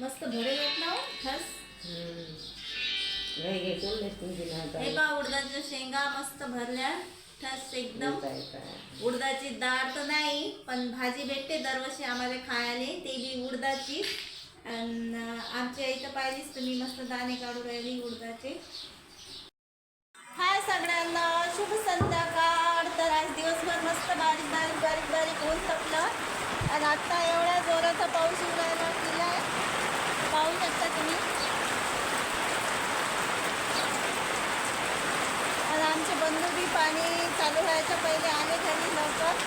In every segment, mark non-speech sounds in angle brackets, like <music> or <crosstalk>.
मस्त भरेल आहेत ना हो, खस. हे पहा उडदाच्या शेंगा मस्त भरल्या. ठस एकदम. उडदाची डाळ तर नाही पण भाजी भेटते दरवर्षी आम्हाला खायला. ते बी उडदाची. आमच्या इथं पाहिलीच तुम्ही मस्त दाणे काढून राहिली उडदाचे. हाय सगळ्यांना शुभ संध्याकाळ. तर आज दिवसभर मस्त बारीक बारीक बारीक बारीक ऊन तपलं. आणि आत्ता एवढ्या जोराचा पाऊस येऊ राहिला पाहू शकता तुम्ही. आणि आमचे बंधू बी पाणी चालू व्हायच्या पहिले आले घरी लवकर.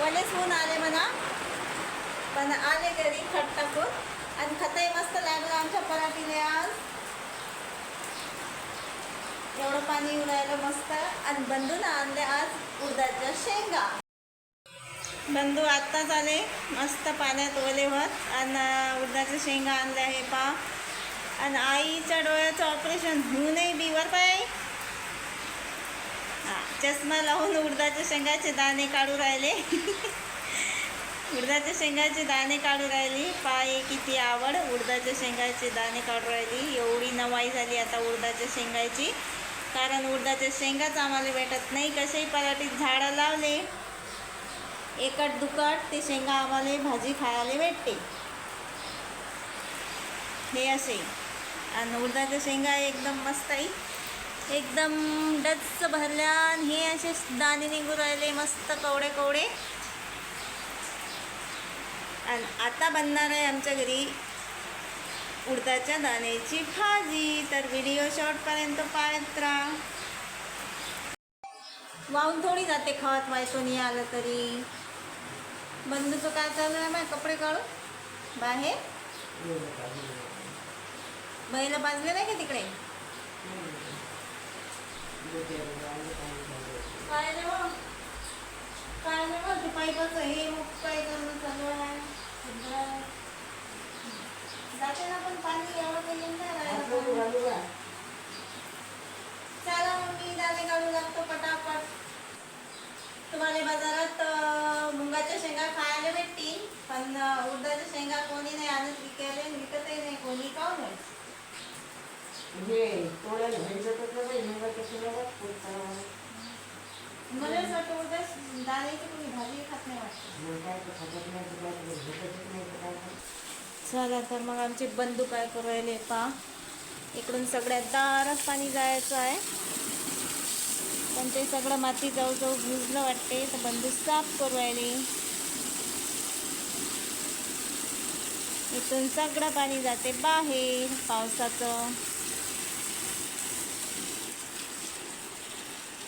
वडेच होऊन आले म्हणा. पण आले घरी खट टाकून आणि खतही मस्त लागलं आमच्या पराठीने आज. एवढं पाणी उडायला राहिलं मस्त. आणि बंधून आणले आज उडदाच्या शेंगा. बंधू आत्ताच आले मस्त पाण्यात ओले आणि उडदाच्या शेंगा आणल्या आहे पा आणि आईच्या डोळ्याचं ऑपरेशन होऊ नये बीवर पाय. हा चष्मा लावून उडदाच्या शेंगाचे दाणे काढू राहिले. <laughs> उडदाच्या शेंगाचे दाणे काढू राहिली. पाय किती आवड. उडदाच्या शेंगाचे दाणे काढू राहिली. एवढी नवाई झाली आता उडदाच्या शेंगाची. कारण उडदाच्या शेंगाच आम्हाला भेटत नाही. कसेही पराठीत झाडं लावले. एकट दुकट ते शेंगा आम्हाला भाजी खायला भेटते. हे असे. आणि उडदाच्या शेंगा एकदम मस्त आहे. एकदम डच भरल्या आणि हे असे दाणे निघू राहिले मस्त कवडे कवडे. आणि आता बनणार आहे आमच्या घरी उडदाच्या दाण्याची भाजी. तर व्हिडिओ शॉर्टपर्यंत पाहत राहा. वाहून थोडी जाते खवत माय आलं तरी. बंधूचं काय चालू आहे माय कपडे काढू बाहेर बैल बाजले नाही का तिकडे काय मग? काय? ते पाईपाचं हे मग काय करणं चालू आहे. जाते ना पण पाणी एवढं काही. चला मग मी दाणे काढू लागतो पटापट तुम्हाला बाजारात शेंगा खायला भेटतील पण अं, उडदाच्या शेंगा कोणी नाही आणत विकायला विकतही नाही कोणी नाही हे तोडायला घ्यायचं तर कसं आहे, मुंगा कसं लावत, फुटतं. मला असं वाटतं उडदा दाण्याची कोणी भाजी खात नाही वाटतं. तर. चला तर मग आमचे बंधू काय करू राहिले पा इकडून सगळ्यात दारात पाणी जायचं आहे. पण ते सगळं माती जाऊ जाऊ भिजलं वाटते तर बंधू साफ करू राहिले. इथून सगळं पाणी जाते बाहेर पावसाचं.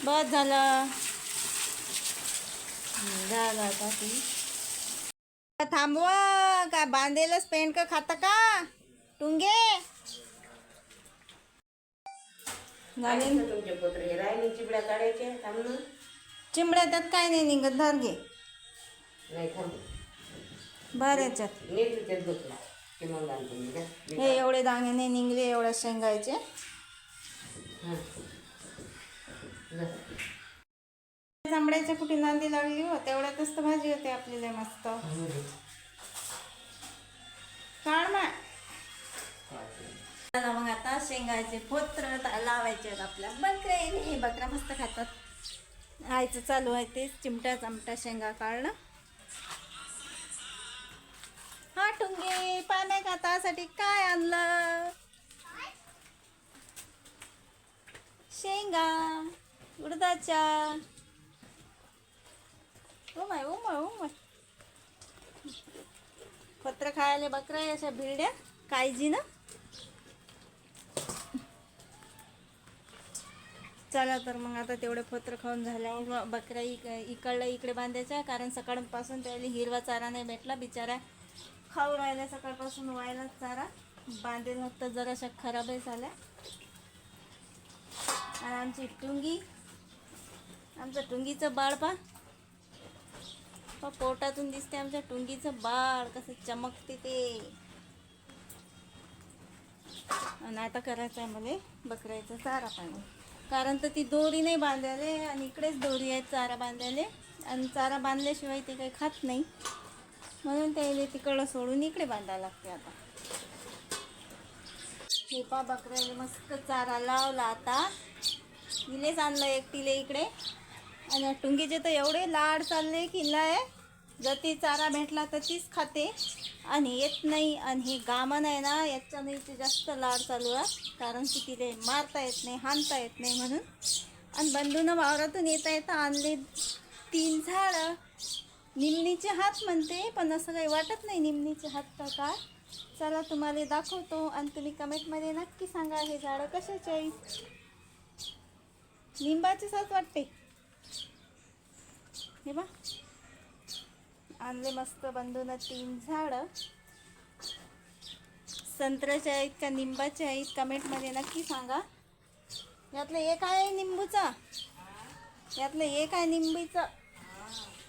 बस झालं. आता ती. थांबवा का बांधेलच पेंट का खाता का? टुंगे. ना. चिमड्या त्यात काय नाही निघत धार घे. नाही थांब भर याच्यात की मग मी. हे एवढे दाणे नाही निघले एवढ्या शेंगायचे. हां. जा. जांभळ्याच्या कुठे नांदी लागली हो तेवढ्यातच तर भाजी होते आपल्याला मस्त. काढ ना चला मग आता शेंगाचे पोत्र ता- लावायचे आहेत आपल्या. बकऱ्या हे बकऱ्या मस्त खातात. आईचं चालू आहे ते चिमट्या चमट्या शेंगा काढणं. हा पाण्या खातासाठी काय आणलं? शेंगा उडदाच्या. उमय उमय उमय. पत्र खायला बकऱ्या अशा भिरड्या काळजी ना चला तर मग आता तेवढे पत्र खाऊन झाल्यावर बकऱ्या इक इकडल्या इकडे बांधायच्या. कारण सकाळपासून त्याला हिरवा चारा नाही भेटला बिचारा खाऊ राहिल्या सकाळपासून व्हायला चारा बांधेल फक्त जराशा खराबही झाल्या. आणि आमची टुंगी आमचं टुंगीचं बाळ पा पोटातून दिसते आमच्या टुंगीचं बाळ कसं चमकते ते. आणि आता करायचं आहे मला बकऱ्याचं चारा पाणी. कारण तर ती दोरी नाही बांधायले आणि इकडेच दोरी आहे चारा बांधायले आणि चारा बांधल्याशिवाय ते काही खात नाही. म्हणून त्याला तिकडं सोडून इकडे बांधायला लागते आता. हे पा बकऱ्याने मस्त चारा लावला आता. तिलेच आणलं एकटीले इकडे. आणि टुंगीचे तर एवढे लाड चालले की लय. जर ती चारा भेटला तर तीच खाते. आणि येत नाही आणि हे गामन आहे ना याच्याने ते जास्त लाड चालू आहे. कारण की तिले मारता येत नाही हाणता येत नाही म्हणून. आणि बंधूनं वावरातून येता येता आणले तीन झाडं. निमणीचे हात म्हणते पण असं काही वाटत नाही निमणीचे हात तर काय चला तुम्हाला दाखवतो आणि तुम्ही कमेंटमध्ये नक्की सांगा हे झाडं कशाचे आहे. लिंबाचे हात वाटते. हे बा आणले मस्त बंधून तीन झाडं. संत्र्याचे आहेत का निंबाचे आहेत कमेंटमध्ये नक्की सांगा. यातलं एक आहे निंबूचा यातलं एक आहे निंबीचं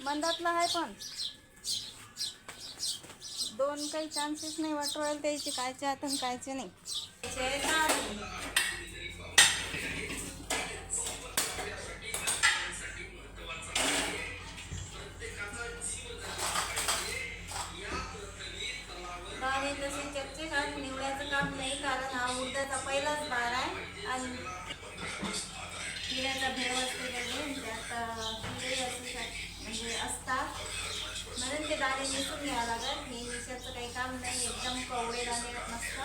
मंदातलं आहे पण. दोन काही चान्सेस नाही वाटवायला त्याचे कायचे हात कायचे नाही. बारे तसे चकचे काढ निवडायचं काम नाही कारण हा उडदाचा पहिलाच बार आहे आणि किड्याचा भेव असते त्याचे असतात. म्हणून ते दाणे निसून घ्यावं लागत हे निशाचं काही काम नाही एकदम कवळे दाणे मस्त.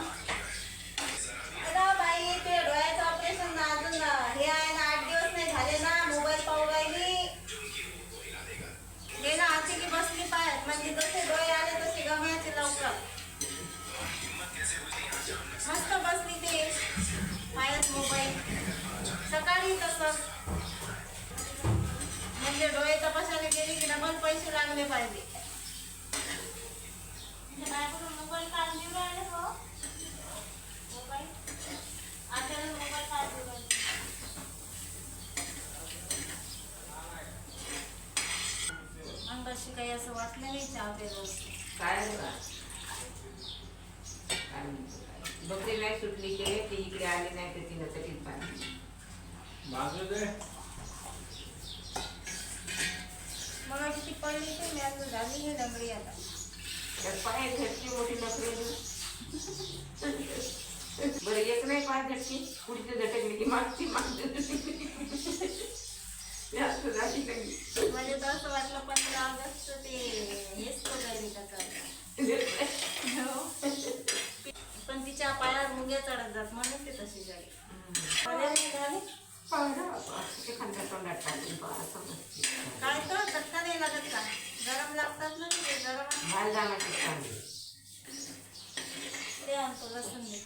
बाई ते डोळ्याचं ऑपरेशन अजून हे आहे ना आठ दिवस नाही झाले ना मोबाईल पाहू राहिली. हे ना आजची की बसली पायात म्हणजे जसे डोळे आले तसे गमयाचे लवकर. मस्त बसली ते पायात मोबाईल सकाळी तसं. म्हणजे डोळे तपासायला गेले की डबल पैसे लागले पाहिजे. मोबाईल काढून देऊ राहिले हो. मोबाईल? आपल्याला मोबाईल काढून देऊ राहिले. मग अशी काही असं वाटलं नाही रोज काय. बकरी नाही सुटली की ती इकडे आली नाही तर तिनं पाणी. मग अशी ती पडली की मी आता झाली हे दगडी आता त्यात पाय झटकी मोठी नकरी बरं एक नाही पाय झटकी पुढची झटकली की मागची मागची ते असं झाली नाही म्हणजे तर असं वाटलं पंधरा ऑगस्ट ते हेच पकडली हो. पण तिच्या पायावर मुंग्या चढत जात म्हणून ते तशी झाली झाली एखाद्या तोंडात टाकून काय तर चटका नाही लागत का? गरम लागतात ना ते गरम. जाण्याची चांगली ते आणतो लसूण दे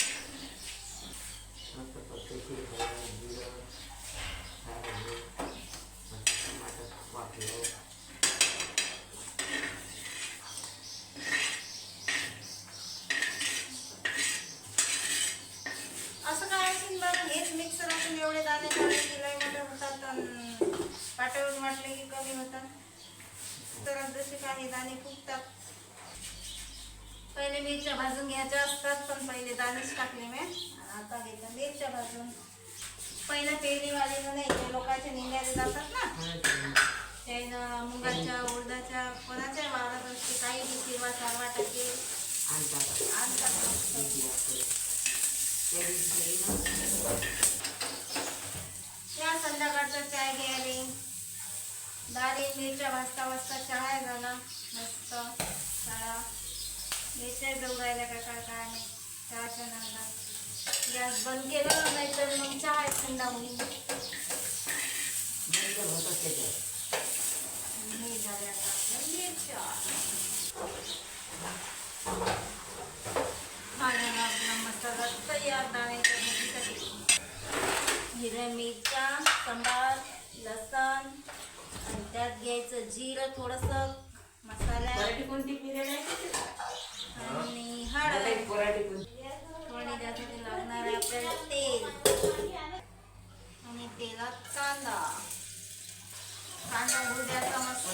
मस्त पद्धतशीर हळद, जिरं, हळद, मस्त टमाटर वाटलं. असं काय असेल बरं हेच मिक्सर असून एवढे दाणे काढले की लय मोठे होतात अन् पाट्यावरून वाटले की कमी होतात तर जसे काही दाणे फुगतात पहिले मिरच्या भाजून घ्यायच्या असतात पण पहिले दाणेच टाकले मी. आता घेतलं मिरच्या भाजून. पहिलं पेरणीवाले नाही लोकांच्या निंद्याला जातात ना. त्यानं मुगाच्या उडदाच्या कोणाच्या वावरात असते काही बी किंवा चारवा टाके आणतात. आणतात संध्याकाळचा चाय घ्यायला. डाळी मिरच्या भाजता भाजता चहा झाला मस्त चहा. मिरच्या जाऊ राहिल्या का काय काय नाही. चहाच्या नांदा गॅस बंद केला नाही तर मग चहा थंडा होईल नंतर होतं त्याच्यात. झाले आता आपल्या मिरच्या. खाण्याला आपला मसाला तयार हिरव्या मिरच्या सांबार लसण त्यात घ्यायचं जिरं थोडंसं मसाला कोणती आहे? आणि हळद? थोडी त्यासाठी लागणार आहे आपल्याला तेल आणि तेलात कांदा कांदा होऊ द्यायचा मस्त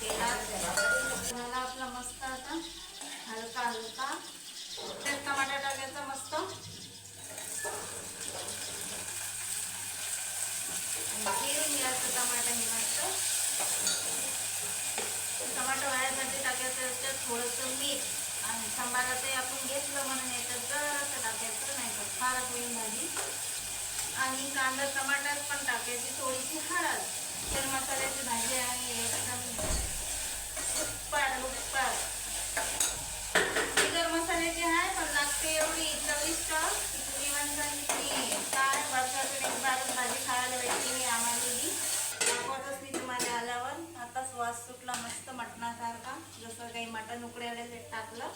तेलात झाला आपला मस्त आता हलका हलका त्यात टमाटा टाकायचा मस्त आणि हे घ्यायचं टमाटा वाळ्यासाठी टाकायचं टमाटा थोडंसं मीठ आणि सांबारातही आपण घेतलं म्हणून याच्यात जरासं टाकायचं नाही तर फारच होईल भाजी आणि कांदा टमाटर पण टाकायची थोडीशी हळद. तर मसाल्याची भाजी आहे एकदम उत्पाड उत्पाड बिगर मसाल्याची आहे पण लागते एवढी चविष्ट की तुम्ही म्हणसान की काय वर्षातून एक बारच भाजी खायला भेटते मी आम्हाला दी दाखवतच मी तुम्हाला आल्यावर आताच वास सुटला मस्त मटणासारखा जसं काही मटण उकडायला ते टाकलं.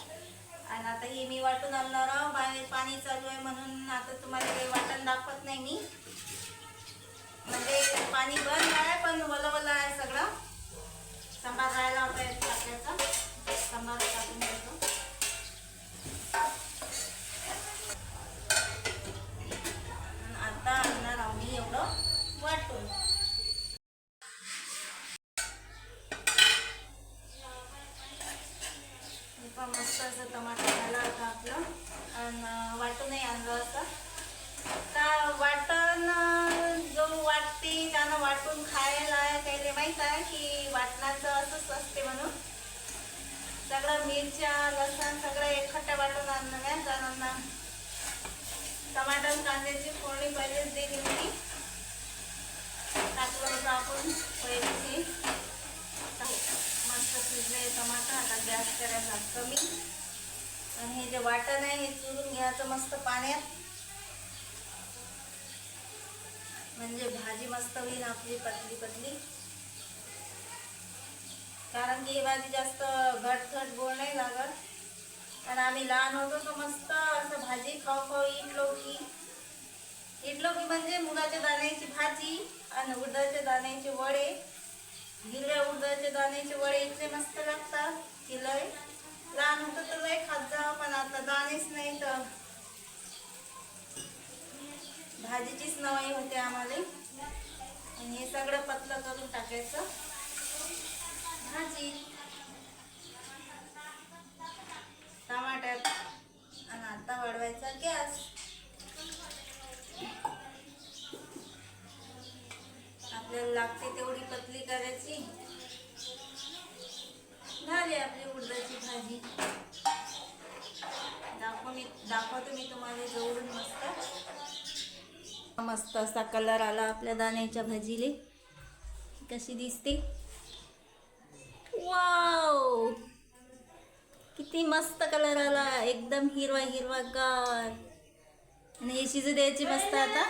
आणि आता हे मी वाटून आणणार बाहेर पाणी चालू आहे म्हणून आता तुम्हाला काही वाटण दाखवत नाही मी. म्हणजे पाणी बंद आहे पण वलं वलं आहे सगळं. सांबार राहायला होता टाकायचा सांबार टाकून द्यायचं आणि आता आणणार आहो मी एवढं वाटून हे पण मस्त असं टमाटर झालं आता आपलं आणि वाटूनही आणलं असं का वाटण अं, जो वाटते त्यानं वाटून खायला काही माहीत आहे की वाटणाचं असंच असते म्हणून सगळं मिरच्या लसण सगळं एकखट्ट्या वाटून आणलं नाही जणांना टमाटर कांद्याची फोडणी पहिलेच दिली मी टाकलं होतं आपण पहिलीची मस्त शिजले टमाटर आता गॅस करायचा कमी आणि हे जे वाटण आहे हे चुरून घ्यायचं मस्त पाण्यात. म्हणजे भाजी मस्त होईल आपली पतली पतली. कारण की ही भाजी जास्त घटघट बोल नाही लागत. कारण आम्ही लहान होतो तर मस्त असं भाजी खाऊ खाऊ इडलो की. की म्हणजे मुगाच्या दाण्याची भाजी आणि उडदाच्या दाण्याचे वडे. हिरव्या उडदाच्या दाण्याचे वडे इतके मस्त लागतात की लय. लहान होतं तर लय खात जा पण आता दाणेच नाही तर. भाजीचीच नवाई होते आम्हाला. आणि हे सगळं पतलं करून टाकायचं. भाजी टमाट्यात आणि आता वाढवायचा गॅस. आपल्याला लागते तेवढी पतली करायची. झाली आपली उडदाची भाजी. दाखव मी दाखवतो मी तुम्हाला जवळून मस्त. मस्त असा कलर आला आपल्या दाण्याच्या भाजीले. कशी दिसते? वाव किती मस्त कलर आला. एकदम हिरवा हिरवा गार आणि हे शिजू द्यायची मस्त आता.